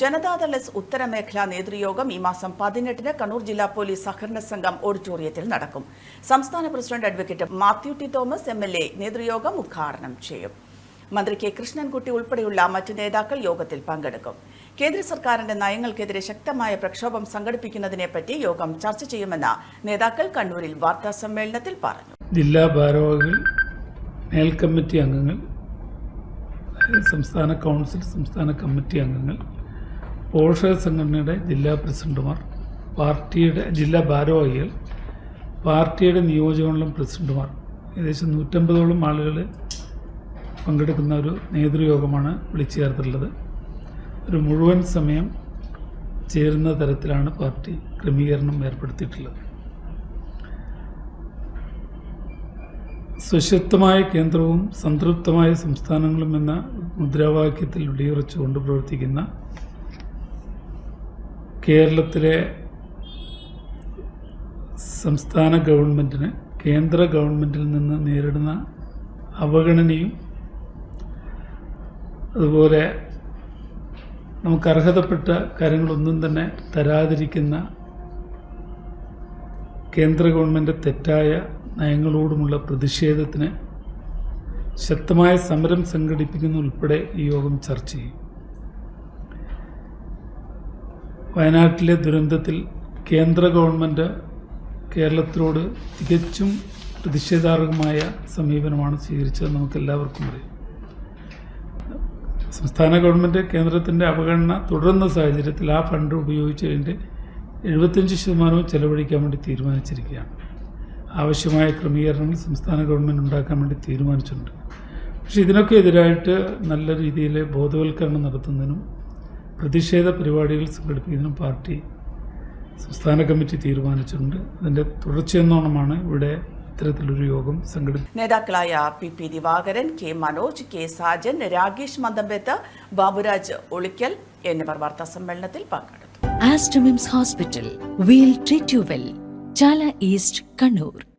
Janata Dal S ഉത്തരമേഖലാ നേതൃയോഗം ഈ മാസം പതിനെട്ടിന് കണ്ണൂർ ജില്ലാ പോലീസ് സഹകരണ സംഘം ഓഡിറ്റോറിയത്തിൽ നടക്കും. സംസ്ഥാന president advocate Mathew T Thomas M L A നേതൃയോഗം ഉദ്ഘാടനം ചെയ്യും. മന്ത്രി കെ കൃഷ്ണൻകുട്ടി ഉൾപ്പെടെയുള്ള മറ്റ് നേതാക്കൾ യോഗത്തിൽ പങ്കെടുക്കും. കേന്ദ്ര സർക്കാരിന്റെ നയങ്ങൾക്കെതിരെ ശക്തമായ പ്രക്ഷോഭം സംഘടിപ്പിക്കുന്നതിനെപ്പറ്റി യോഗം ചർച്ച ചെയ്യുമെന്ന് നേതാക്കൾ കണ്ണൂരിൽ വാർത്താ സമ്മേളനത്തിൽ പറഞ്ഞു. ജില്ലാ ഭാരവാഹികൾ മേൽക്കമ്മിറ്റി അംഗങ്ങൾ സംസ്ഥാന കൗൺസിൽ സംസ്ഥാന കമ്മിറ്റി അംഗങ്ങൾ പോഷക സംഘടനയുടെ ജില്ലാ പ്രസിഡന്റുമാർ പാർട്ടിയുടെ ജില്ലാ ഭാരവാഹികൾ പാർട്ടിയുടെ നിയോജകമണ്ഡലം പ്രസിഡന്റുമാർ. ഏകദേശം നൂറ്റമ്പതോളം ആളുകൾ പങ്കെടുക്കുന്ന ഒരു നേതൃയോഗമാണ് വിളിച്ചു ചേർത്തിട്ടുള്ളത് ഒരു മുഴുവൻ സമയം ചേരുന്ന തരത്തിലാണ് പാർട്ടി ക്രമീകരണം ഏർപ്പെടുത്തിയിട്ടുള്ളത്. സുശക്തമായ കേന്ദ്രവും സംതൃപ്തമായ സംസ്ഥാനങ്ങളും എന്ന മുദ്രാവാക്യത്തിൽ അടിയുറച്ചുകൊണ്ട് പ്രവർത്തിക്കുന്ന കേരളത്തിലെ സംസ്ഥാന ഗവൺമെന്റിന് കേന്ദ്ര ഗവൺമെന്റിൽ നിന്ന് നേരിടുന്ന അവഗണനയും അതുപോലെ നമുക്ക് അർഹതപ്പെട്ട കാര്യങ്ങളൊന്നും തന്നെ തരാതിരിക്കുന്ന കേന്ദ്ര ഗവൺമെന്റ് തെറ്റായ നയങ്ങളോടുമുള്ള പ്രതിഷേധത്തിന് ശക്തമായ സമരം സംഘടിപ്പിക്കുന്ന ഉൾപ്പെടെ ഈ യോഗം ചർച്ച ചെയ്യും. വയനാട്ടിലെ ദുരന്തത്തിൽ കേന്ദ്ര ഗവൺമെന്റ് കേരളത്തിനോട് തികച്ചും പ്രതിഷേധാർഹമായ സമീപനമാണ് സ്വീകരിച്ചത് നമുക്കെല്ലാവർക്കും അറിയാം. സംസ്ഥാന ഗവൺമെന്റ് കേന്ദ്രത്തിന്റെ അവഗണന തുടരുന്ന സാഹചര്യത്തിൽ ആ ഫണ്ട് ഉപയോഗിച്ചതിന്റെ എഴുപത്തഞ്ച് ശതമാനവും ചെലവഴിക്കാൻ വേണ്ടി തീരുമാനിച്ചിരിക്കുകയാണ്. ആവശ്യമായ ക്രമീകരണങ്ങൾ സംസ്ഥാന ഗവൺമെന്റ് ഉണ്ടാക്കാൻ വേണ്ടി തീരുമാനിച്ചിട്ടുണ്ട്. പക്ഷേ ഇതിനൊക്കെ എതിരായിട്ട് നല്ല രീതിയിൽ ബോധവൽക്കരണം നടത്തുന്നതിനും പ്രതിഷേധ പരിപാടികൾ സംഘടിപ്പിക്കുന്നതിനും പാർട്ടി സംസ്ഥാന കമ്മിറ്റി തീരുമാനിച്ചിട്ടുണ്ട്. അതിന്റെ തുടർച്ചയെന്നോണമാണ് ഇവിടെ ഇത്തരത്തിലൊരു യോഗം സംഘടിപ്പിച്ചത്. നേതാക്കളായ P P Divakaran K Manoj K Sajan Rakesh Mandambeth Baburaj Olikkal എന്നിവർ വാർത്താ സമ്മേളനത്തിൽ പങ്കെടുത്തു. Aster MIMS hospital we'll treat you well Chala east Kannur.